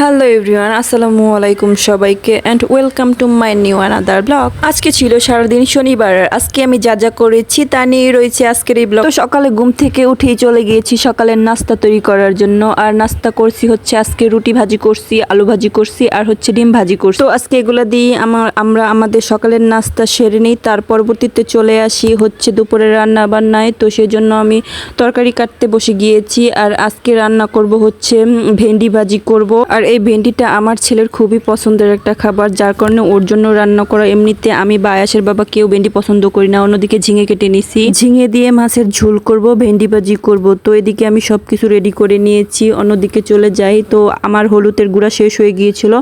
Hello everyone আসসালামু আলাইকুম সবাইকে and welcome to my new another blog আজকে ছিল সারাদিন শনিবার, আজকে আমি যা যা করেছি তা নিয়ে রয়েছে আজকের এই ব্লগ তো সকালে ঘুম থেকে উঠেই চলে গিয়েছি সকালের নাস্তা তৈরি করার জন্য, আর নাস্তা করছি হচ্ছে আজকে রুটি ভাজি করছি, আলু ভাজি করছি, আর হচ্ছে ডিম ভাজি করছি। তো আজকে এগুলো দিয়ে আমার আমরা আমাদের সকালের নাস্তা সেরে নিই, তার পরবর্তীতে চলে আসি হচ্ছে দুপুরের রান্না বান্নায়। তো সেই জন্য আমি তরকারি কাটতে বসে গিয়েছি, আর আজকে রান্না করব হচ্ছে ভেন্ডি ভাজি করব। আর এই ভেন্ডিটা আমার ছেলের খুবই পছন্দের একটা খাবার, যার কারণে ওর জন্য রান্না করা এমনিতে আমি বা আয়াসের বাবা কেউ ভেন্ডি পছন্দ করি না। অন্যদিকে ঝিঙে কেটে নিছি। ঝিঙে দিয়ে মাছের ঝোল করব, ভেন্ডি ভাজি করব। তো এদিকে আমি সব কিছু রেডি করে নিয়েছি, অন্যদিকে চলে যাই। তো আমার হলুদের গুঁড়া শেষ হয়ে গিয়েছিল,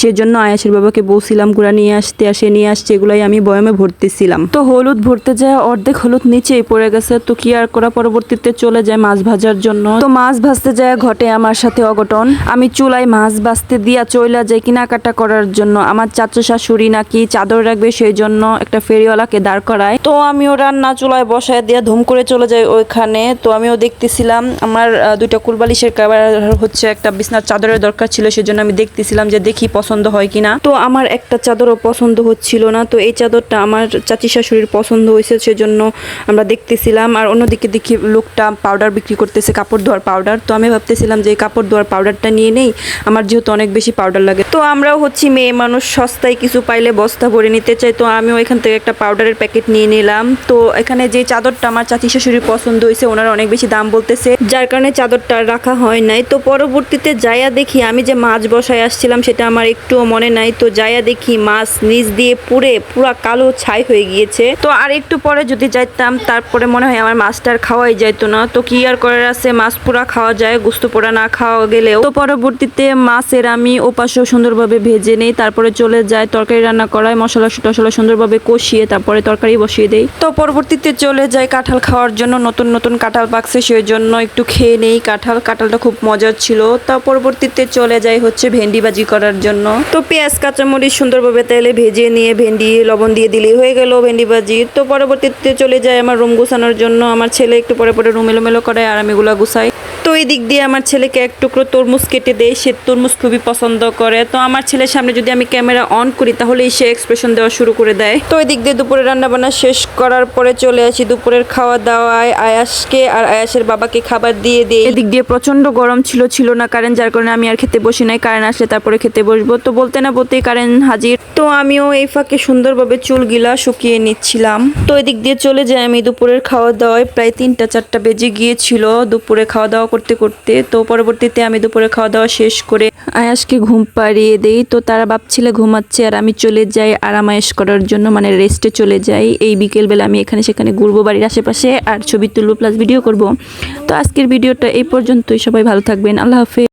সেজন্য আয়াসের বাবাকে বলছিলাম, গুঁড়া নিয়ে আসতে আর সে নিয়ে আসছে, এগুলাই আমি বয়মে ভরতেছিলাম। তো হলুদ ভরতে যায় অর্ধেক হলুদ নিচেই পড়ে গেছে। তো কি আর করা পরবর্তীতে চলে যায় মাছ ভাজার জন্য। তো মাছ ভাজতে যায় ঘটে আমার সাথে অঘটন। আমি চুলায় মাছ ভাজতে দিয়া চইলা যাই কেনাকাটা করার জন্য আমার চাচু শাশুড়ি নাকি চাদর রাখবে সেই জন্য একটা ফেরিওয়ালাকে দাঁড় করায়। তো আমিও রান্না চুলায় বসায় দিয়ে ধুম করে চলে যাই ওইখানে। তো আমিও দেখতেছিলাম, আমার দুইটা কুলবালিশের কাবার হচ্ছে একটা বিছনার চাদরের দরকার ছিল সেজন্য আমি দেখতেছিলাম যে দেখি পছন্দ হয় কিনা। তো আমার একটা চাদরও পছন্দ হচ্ছিল না, তো এই চাদরটা আমার চাচি শাশুড়ির পছন্দ হয়েছে সেজন্য আমরা দেখতেছিলাম। আর অন্যদিকে দেখি লোকটা পাউডার বিক্রি করতেছে, কাপড় ধোয়ার পাউডার তো আমি ভাবতেছিলাম যে কাপড় ধোয়ার পাউডারটা নিয়ে নেই আমার যেহেতু অনেক বেশি পাউডার লাগে। তো আমরাও হচ্ছি মেয়ে মানুষ, সস্তায় কিছু পাইলে বস্তা ভরে নিতে চাই। তো আমিও এখান থেকে একটা পাউডারের প্যাকেট নিয়ে নিলাম। তো এখানে যে চাদরটা আমার চাচি শাশুড়ির পছন্দ হয়েছে, ওনারা অনেক বেশি দাম বলতেছে। যার কারণে চাদরটা রাখা হয় নাই। তো পরবর্তীতে যাইয়া দেখি, আমি যে মাছ বসায় আসছিলাম, সেটা আমার একটুও মনে নাই। তো যাইয়া দেখি মাছ নিচ দিয়ে পুড়ে পুরা কালো ছাই হয়ে গিয়েছে। তো আর একটু পরে যদি যাইতাম, তারপরে মনে হয় আমার মাছটা আর খাওয়াই যাইতো না। তো কি আর করার আছে? মাছ পুরা খাওয়া যায়, গুস্ত পোড়া না খাওয়া গেলেও। তো পরবর্তীতে মাছের আমি ওপাশেও সুন্দরভাবে ভেজে নেই। তারপরে চলে যায় তরকারি রান্না করায়। মশলা টশলা সুন্দরভাবে কষিয়ে তারপরে তরকারি বসিয়ে দেই। তো পরবর্তীতে চলে যায় কাঁঠাল খাওয়ার জন্য। নতুন নতুন কাঁঠাল পাকছে সেই জন্য একটু খেয়ে নেই কাঁঠাল। কাঁঠালটা খুব মজার ছিল। তা পরবর্তীতে চলে যায় হচ্ছে ভেন্ডি ভাজি করার জন্য। তো পেঁয়াজ, কাঁচামরিচ সুন্দরভাবে তেলে ভেজে নিয়ে ভেন্ডি, লবণ দিয়ে দিলেই হয়ে গেল ভেন্ডি ভাজি। তো পরবর্তীতে চলে যায় আমার রুম গুছানোর জন্য। আমার ছেলে একটু পরে পরে রুম এলোমেলো করে আর আমি এগুলো গুছাই। তো এই দিক দিয়ে আমার ছেলেকে এক টুকরো তরমুজ কেটে দেয়। সে তরমুজ খুবই পছন্দ করে। তো আমার ছেলের সামনে যদি আমি ক্যামেরা অন করি, তাহলেই সে এক্সপ্রেশন দেওয়া শুরু করে দেয়। তো এই দিক দিয়ে দুপুরে রান্না বান্না শেষ করার পরে চলে আসি দুপুরের খাওয়া দাওয়ায় আয়াসকে আর আয়াসের বাবাকে খাবার দিয়ে দিই। এদিক দিয়ে প্রচণ্ড গরম ছিল ছিল না কারেন্ট, যার কারণে আমি আর খেতে বসি নাই। কারেন্ট আসলে তারপরে খেতে বসবো। তো বলতে না বলতেই কারেন্ট হাজির। তো আমিও এই ফাঁকে সুন্দরভাবে চুলগিলা শুকিয়ে নিচ্ছিলাম। তো এদিক দিয়ে চলে যাই আমি দুপুরের খাওয়া দাওয়ায় প্রায় তিনটা, চারটা বেজে গিয়েছিল। দুপুরে খাওয়া দাওয়া করতে করতে। তো পরবর্তীতে আমি দুপুরে খাওয়া দাওয়া শেষ করে আয়াসকে ঘুম পাড়িয়ে দেই। তো তারা বাপ ছেলে ঘুমাচ্ছে আর আমি চলে যাই আরামায়েশ করার জন্য মানে রেস্টে চলে যাই। এই বিকেলবেলা আমি এখানে সেখানে ঘুরবো বাড়ির আশেপাশে আর ছবি তুলবো প্লাস ভিডিও করব। তো আজকের ভিডিওটা এই পর্যন্তই। সবাই ভালো থাকবেন। আল্লাহ হাফেজ।